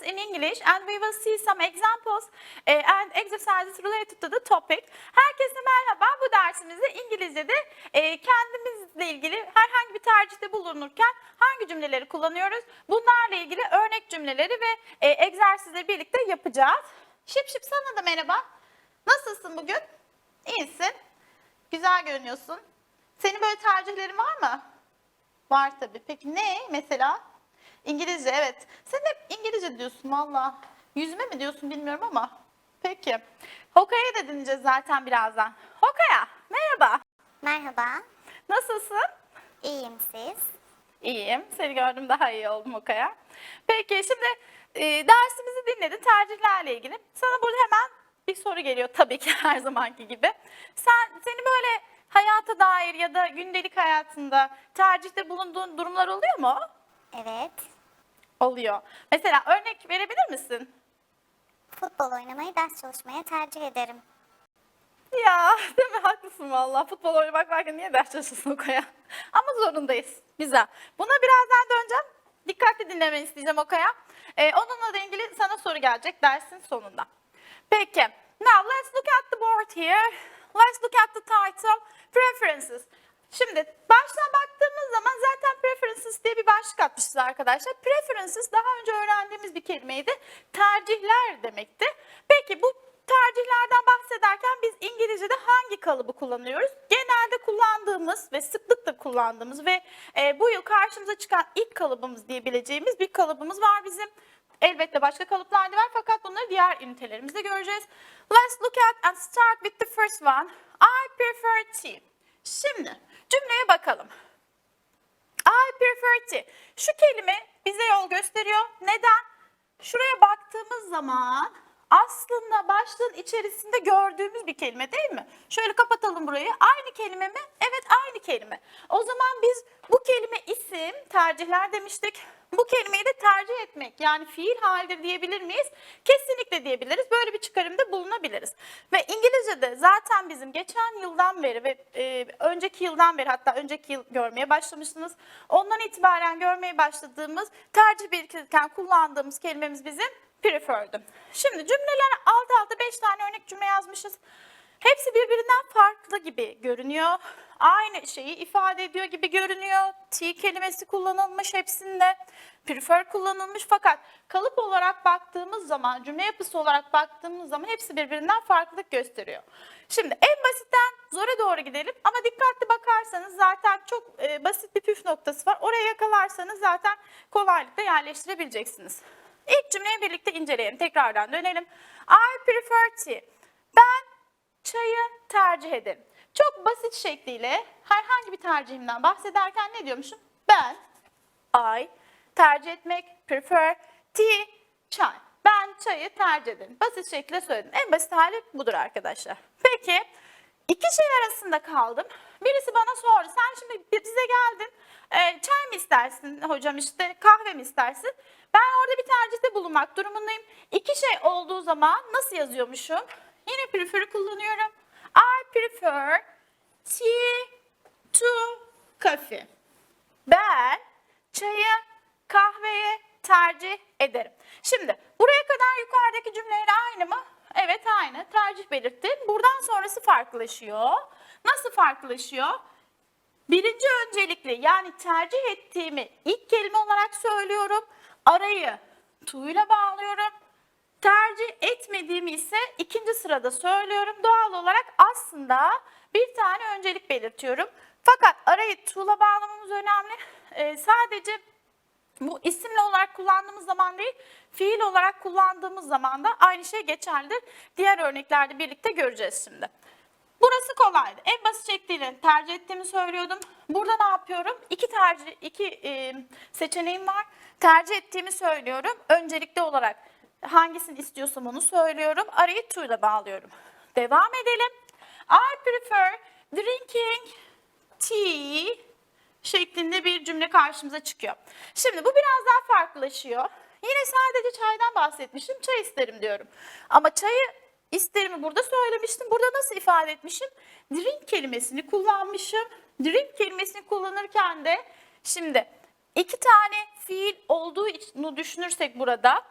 classes in English and we will see some examples eh, and exercises related to the topic. Herkese merhaba. Bu dersimizde İngilizce'de eh, kendimizle ilgili herhangi bir tercihte bulunurken hangi cümleleri kullanıyoruz? Bunlarla ilgili örnek cümleleri ve eh, egzersizleri birlikte yapacağız. Şıp şıp sana da merhaba. Nasılsın bugün? İyisin. Güzel görünüyorsun. Senin böyle tercihlerin var mı? Var tabii. Peki ne mesela? İngilizce evet. Sen hep İngilizce diyorsun valla. Yüzme mi diyorsun bilmiyorum ama. Peki. Hokaya'yı da dinleyeceğiz zaten birazdan. Hokaya merhaba. Merhaba, Nasılsın? iyiyim siz? İyiyim. Seni gördüm daha iyi oldum Hokaya. Peki şimdi e, dersimizi dinledin tercihlerle ilgili. Sana burada hemen bir soru geliyor tabii ki her zamanki gibi. Sen seni böyle hayata dair ya da gündelik hayatında tercihte bulunduğun durumlar oluyor mu? Evet. Oluyor. Mesela örnek verebilir misin? Futbol oynamayı, ders çalışmaya tercih ederim. Ya değil mi? Haklısın valla. Futbol oynamak varken niye ders çalışıyorsun Okaya? Ama zorundayız. Güzel. Buna birazdan döneceğim. Dikkatli dinlemeni isteyeceğim Okaya. Ee, onunla da ilgili sana soru gelecek dersin sonunda. Peki. Now let's look at the board here. Let's look at the title. Preferences. Şimdi baştan baktığımız başlık arkadaşlar. Preferences daha önce öğrendiğimiz bir kelimeydi. Tercihler demekti. Peki bu tercihlerden bahsederken biz İngilizce'de hangi kalıbı kullanıyoruz? Genelde kullandığımız ve sıklıkla kullandığımız ve e, bu yıl karşımıza çıkan ilk kalıbımız diyebileceğimiz bir kalıbımız var bizim. Elbette başka kalıplar da var fakat bunları diğer ünitelerimizde göreceğiz. Let's look at and start with the first one. I prefer tea. Şimdi cümleye bakalım. I prefer tea. Şu kelime bize yol gösteriyor. Neden? Şuraya baktığımız zaman aslında başlığın içerisinde gördüğümüz bir kelime değil mi? Şöyle kapatalım burayı. Aynı kelime mi? Evet aynı kelime. O zaman biz bu kelime isim, tercihler demiştik. Bu kelimeyi de tercih etmek yani fiil halde diyebilir miyiz? Kesinlikle diyebiliriz. Böyle bir çıkarımda bulunabiliriz. Ve İngilizce'de zaten bizim geçen yıldan beri ve e, önceki yıldan beri hatta önceki yıl görmeye başlamışsınız. Ondan itibaren görmeye başladığımız tercih belirtirken kullandığımız kelimemiz bizim preferred'üm. Şimdi cümleler alt alta 5 tane örnek cümle yazmışız. Hepsi birbirinden farklı gibi görünüyor. Aynı şeyi ifade ediyor gibi görünüyor. T kelimesi kullanılmış hepsinde. Prefer kullanılmış fakat kalıp olarak baktığımız zaman, cümle yapısı olarak baktığımız zaman hepsi birbirinden farklılık gösteriyor. Şimdi en basitten zora doğru gidelim ama dikkatli bakarsanız zaten çok e, basit bir püf noktası var. Oraya yakalarsanız zaten kolaylıkla yerleştirebileceksiniz. İlk cümleyi birlikte inceleyelim. Tekrardan dönelim. I prefer tea. Ben çayı tercih ederim. Çok basit şekliyle herhangi bir tercihimden bahsederken ne diyormuşum? Ben, I, tercih etmek, prefer, tea, çay. Ben çayı tercih ederim. Basit şekilde söyledim. En basit hali budur arkadaşlar. Peki, iki şey arasında kaldım. Birisi bana sordu. Sen şimdi bize geldin. Mı istersin hocam işte kahve mi istersin? Ben orada bir tercihte bulunmak durumundayım. İki şey olduğu zaman nasıl yazıyormuşum? Yine prefer'ı kullanıyorum. I prefer tea to coffee. Ben çayı kahveye tercih ederim. Şimdi buraya kadar yukarıdaki cümleler aynı mı? Evet aynı. Tercih belirttim. Buradan sonrası farklılaşıyor. Nasıl farklılaşıyor? Birinci öncelikli yani tercih ettiğimi ilk kelime olarak söylüyorum. Arayı ile bağlıyorum. Tercih etmediğimi ise ikinci sırada söylüyorum. Doğal olarak aslında bir tane öncelik belirtiyorum. Fakat arayı to'la bağlamamız önemli. Ee, sadece bu isimli olarak kullandığımız zaman değil, fiil olarak kullandığımız zaman da aynı şey geçerlidir. Diğer örneklerde birlikte göreceğiz şimdi. Burası kolaydı. En basit şekliyle tercih ettiğimi söylüyordum. Burada ne yapıyorum? İki tercih, iki e, seçeneğim var. Tercih ettiğimi söylüyorum. Öncelikli olarak hangisini istiyorsam onu söylüyorum. Arayı to ile bağlıyorum. Devam edelim. I prefer drinking tea şeklinde bir cümle karşımıza çıkıyor. Şimdi bu biraz daha farklılaşıyor. Yine sadece çaydan bahsetmişim. Çay isterim diyorum. Ama çayı isterimi burada söylemiştim. Burada nasıl ifade etmişim? Drink kelimesini kullanmışım. Drink kelimesini kullanırken de şimdi iki tane fiil olduğunu düşünürsek burada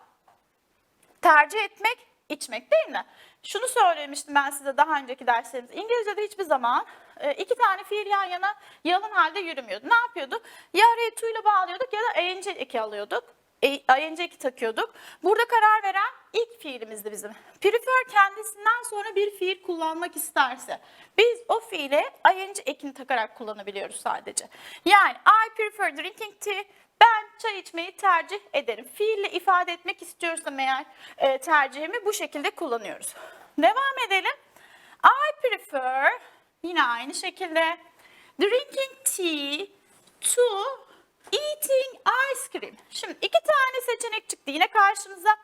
tercih etmek, içmek değil mi? Şunu söylemiştim ben size daha önceki derslerimizde. İngilizce'de hiçbir zaman e, iki tane fiil yan yana yalın halde yürümüyordu. Ne yapıyorduk? Ya araya ile bağlıyorduk ya da ing eki alıyorduk. E, ing eki takıyorduk. Burada karar veren ilk fiilimizdi bizim. Prefer kendisinden sonra bir fiil kullanmak isterse biz o fiile ing ekini takarak kullanabiliyoruz sadece. Yani I prefer drinking tea. Ben çay içmeyi tercih ederim. Fiille ifade etmek istiyorsam eğer e, tercihimi bu şekilde kullanıyoruz. Devam edelim. I prefer yine aynı şekilde drinking tea to eating ice cream. Şimdi iki tane seçenek çıktı yine karşımıza.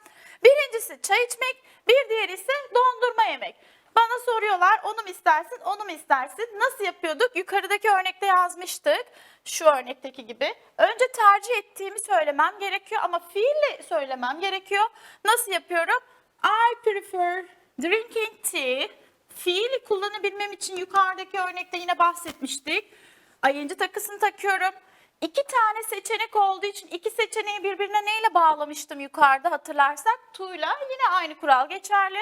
Birincisi çay içmek, bir diğeri ise dondurma yemek. Bana soruyorlar onu mu istersin, onu mu istersin? Nasıl yapıyorduk? Yukarıdaki örnekte yazmıştık. Şu örnekteki gibi. Önce tercih ettiğimi söylemem gerekiyor ama fiille söylemem gerekiyor. Nasıl yapıyorum? I prefer drinking tea. Fiili kullanabilmem için yukarıdaki örnekte yine bahsetmiştik. Ayıncı takısını takıyorum. İki tane seçenek olduğu için iki seçeneği birbirine neyle bağlamıştım yukarıda hatırlarsak? Tu'yla yine aynı kural geçerli.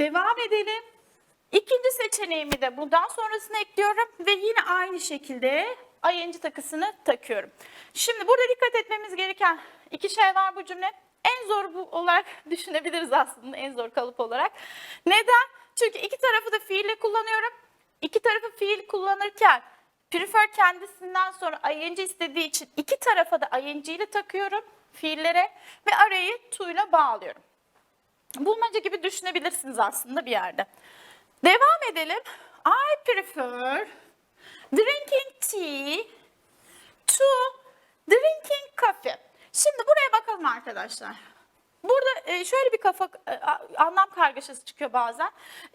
Devam edelim. İkinci seçeneğimi de bundan sonrasına ekliyorum ve yine aynı şekilde ing takısını takıyorum. Şimdi burada dikkat etmemiz gereken iki şey var bu cümle. En zor bu olarak düşünebiliriz aslında en zor kalıp olarak. Neden? Çünkü iki tarafı da fiille kullanıyorum. İki tarafı fiil kullanırken prefer kendisinden sonra ing istediği için iki tarafa da ing ile takıyorum fiillere ve arayı to ile bağlıyorum. Bulmaca gibi düşünebilirsiniz aslında bir yerde. Devam edelim. I prefer drinking tea to drinking coffee. Şimdi buraya bakalım arkadaşlar. Burada e, şöyle bir kafa e, anlam kargaşası çıkıyor bazen.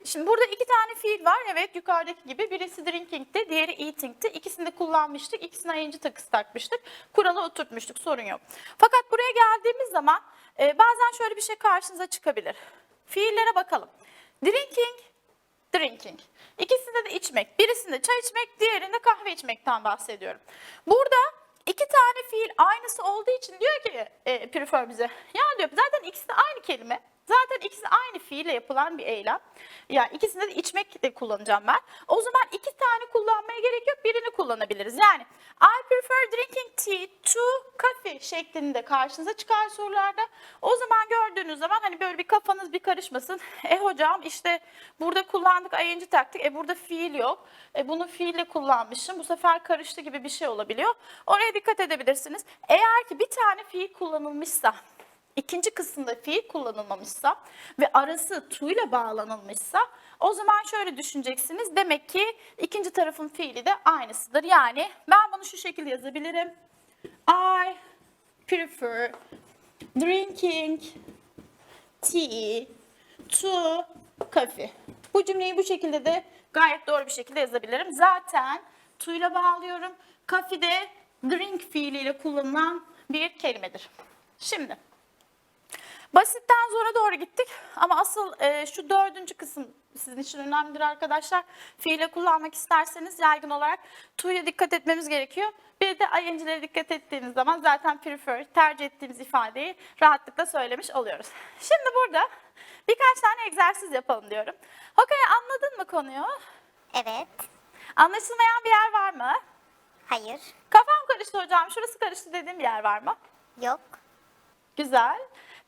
Şimdi burada iki tane fiil var. Evet yukarıdaki gibi. Birisi drinking'ti, diğeri eating'ti. İkisini de kullanmıştık. İkisine ing takısı takmıştık. Kuralı oturtmuştuk. Sorun yok. Fakat buraya geldiğimiz zaman e, bazen şöyle bir şey karşınıza çıkabilir. Fiillere bakalım. Drinking, drinking. İkisinde de içmek. Birisinde çay içmek, diğerinde kahve içmekten bahsediyorum. Burada iki tane fiil aynısı olduğu için diyor ki e, prefer bize. Ya diyor zaten ikisi de aynı kelime. Zaten ikisi aynı fiille yapılan bir eylem. Yani ikisinde de içmek de kullanacağım ben. O zaman iki tane kullanmaya gerek yok. Birini kullanabiliriz. Yani I prefer drinking tea to coffee şeklinde karşınıza çıkar sorularda. O zaman gördüğünüz zaman hani böyle bir kafanız bir karışmasın. E hocam işte burada kullandık ing taktık. E burada fiil yok. E bunu fiille kullanmışım. Bu sefer karıştı gibi bir şey olabiliyor. Oraya dikkat edebilirsiniz. Eğer ki bir tane fiil kullanılmışsa İkinci kısımda fiil kullanılmamışsa ve arası to ile bağlanılmışsa o zaman şöyle düşüneceksiniz. Demek ki ikinci tarafın fiili de aynısıdır. Yani ben bunu şu şekilde yazabilirim. I prefer drinking tea to coffee. Bu cümleyi bu şekilde de gayet doğru bir şekilde yazabilirim. Zaten to ile bağlıyorum. Coffee de drink fiiliyle kullanılan bir kelimedir. Şimdi Basitten zora doğru gittik ama asıl e, şu dördüncü kısım sizin için önemlidir arkadaşlar. Fiile kullanmak isterseniz yaygın olarak to'ya dikkat etmemiz gerekiyor. Bir de ing'lere dikkat ettiğimiz zaman zaten prefer, tercih ettiğimiz ifadeyi rahatlıkla söylemiş oluyoruz. Şimdi burada birkaç tane egzersiz yapalım diyorum. Okay anladın mı konuyu? Evet. Anlaşılmayan bir yer var mı? Hayır. Kafam karıştı hocam, şurası karıştı dediğim bir yer var mı? Yok. Güzel.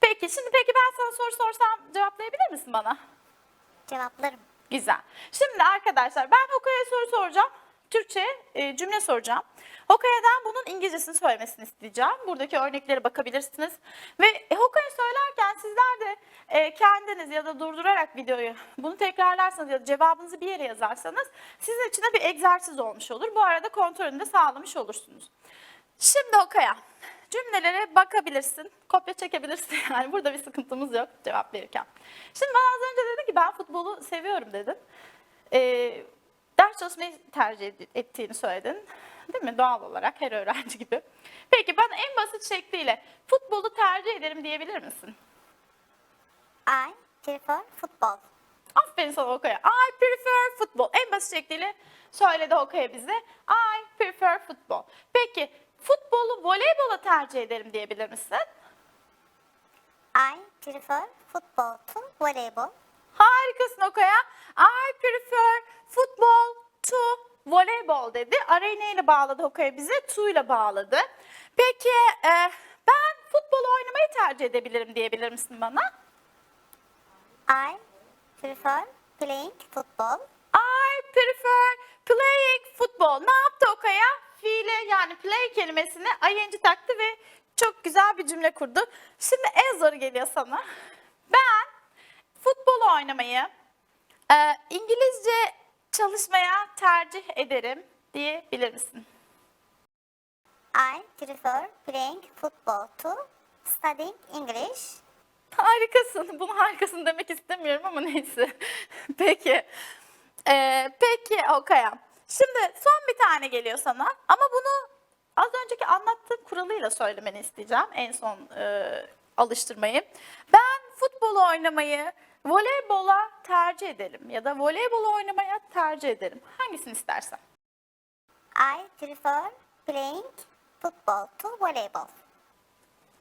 Peki şimdi peki ben sana soru sorsam cevaplayabilir misin bana? Cevaplarım. Güzel. Şimdi arkadaşlar ben Hokaya'ya soru soracağım. Türkçe e, cümle soracağım. Hokaya'dan bunun İngilizcesini söylemesini isteyeceğim. Buradaki örneklere bakabilirsiniz. Ve e, Hokaya söylerken sizler de e, kendiniz ya da durdurarak videoyu bunu tekrarlarsanız ya da cevabınızı bir yere yazarsanız sizin için de bir egzersiz olmuş olur. Bu arada kontrolünü de sağlamış olursunuz. Şimdi Hokaya cümlelere bakabilirsin, kopya çekebilirsin yani burada bir sıkıntımız yok cevap verirken. Şimdi bana az önce dedin ki ben futbolu seviyorum dedin. Ee, ders çalışmayı tercih ettiğini söyledin. Değil mi? Doğal olarak her öğrenci gibi. Peki bana en basit şekliyle futbolu tercih ederim diyebilir misin? I prefer futbol. Aferin sana Okaya. I prefer football. En basit şekliyle söyledi Okaya bize. I prefer football. Peki futbolu voleybola tercih ederim diyebilir misin? I prefer football to volleyball. Harikasın Okaya. I prefer football to volleyball dedi. Arayı neyle bağladı Okaya bize? To ile bağladı. Peki e, ben futbol oynamayı tercih edebilirim diyebilir misin bana? I prefer playing football. I prefer playing football. Ne yani play kelimesine ing taktı ve çok güzel bir cümle kurdu. Şimdi en zoru geliyor sana. Ben futbol oynamayı e, İngilizce çalışmaya tercih ederim diyebilir misin? I prefer playing football to studying English. Harikasın. Bunu harikasın demek istemiyorum ama neyse. peki. Ee, peki Okaya. Şimdi son bir tane geliyor sana. Ama bunu az önceki anlattığım kuralıyla söylemeni isteyeceğim. En son e, alıştırmayı. Ben futbol oynamayı voleybola tercih ederim. Ya da voleybol oynamaya tercih ederim. Hangisini istersen. I prefer playing football to volleyball.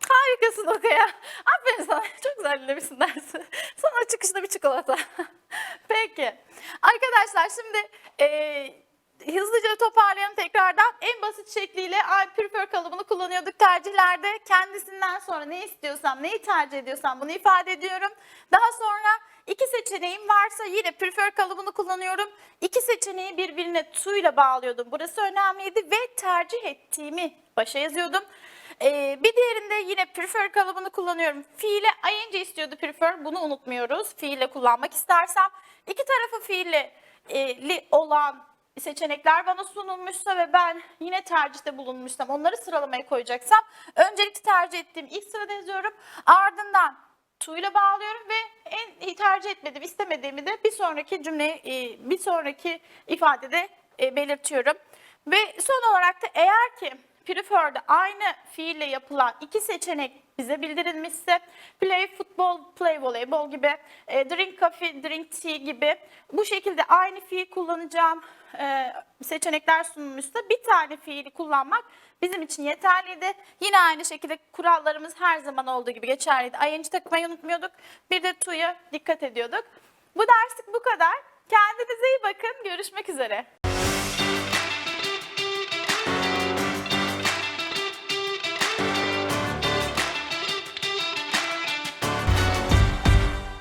Harikasın Okaya. Aferin sana. Çok güzel dinlemişsin dersi. Sana çıkışta bir çikolata. Peki. Arkadaşlar şimdi e, hızlıca toparlayalım tekrardan. En basit şekliyle I prefer kalıbını kullanıyorduk tercihlerde. Kendisinden sonra ne istiyorsam, neyi tercih ediyorsam bunu ifade ediyorum. Daha sonra iki seçeneğim varsa yine prefer kalıbını kullanıyorum. İki seçeneği birbirine ile bağlıyordum. Burası önemliydi ve tercih ettiğimi başa yazıyordum. Ee, bir diğerinde yine prefer kalıbını kullanıyorum. Fiile ing istiyordu prefer. Bunu unutmuyoruz. Fiille kullanmak istersem. iki tarafı fiille olan seçenekler bana sunulmuşsa ve ben yine tercihte bulunmuşsam onları sıralamaya koyacaksam öncelikli tercih ettiğim ilk sırada yazıyorum. Ardından ile bağlıyorum ve en tercih etmediğim, istemediğimi de bir sonraki cümle, e, bir sonraki ifadede e, belirtiyorum. Ve son olarak da eğer ki prefer'de aynı fiille yapılan iki seçenek bize bildirilmişse play football, play voleybol gibi, e, drink coffee, drink tea gibi bu şekilde aynı fiil kullanacağım e, seçenekler sunulmuşsa bir tane fiili kullanmak bizim için yeterliydi. Yine aynı şekilde kurallarımız her zaman olduğu gibi geçerliydi. ING takmayı unutmuyorduk. Bir de to'ya dikkat ediyorduk. Bu derslik bu kadar. Kendinize iyi bakın. Görüşmek üzere.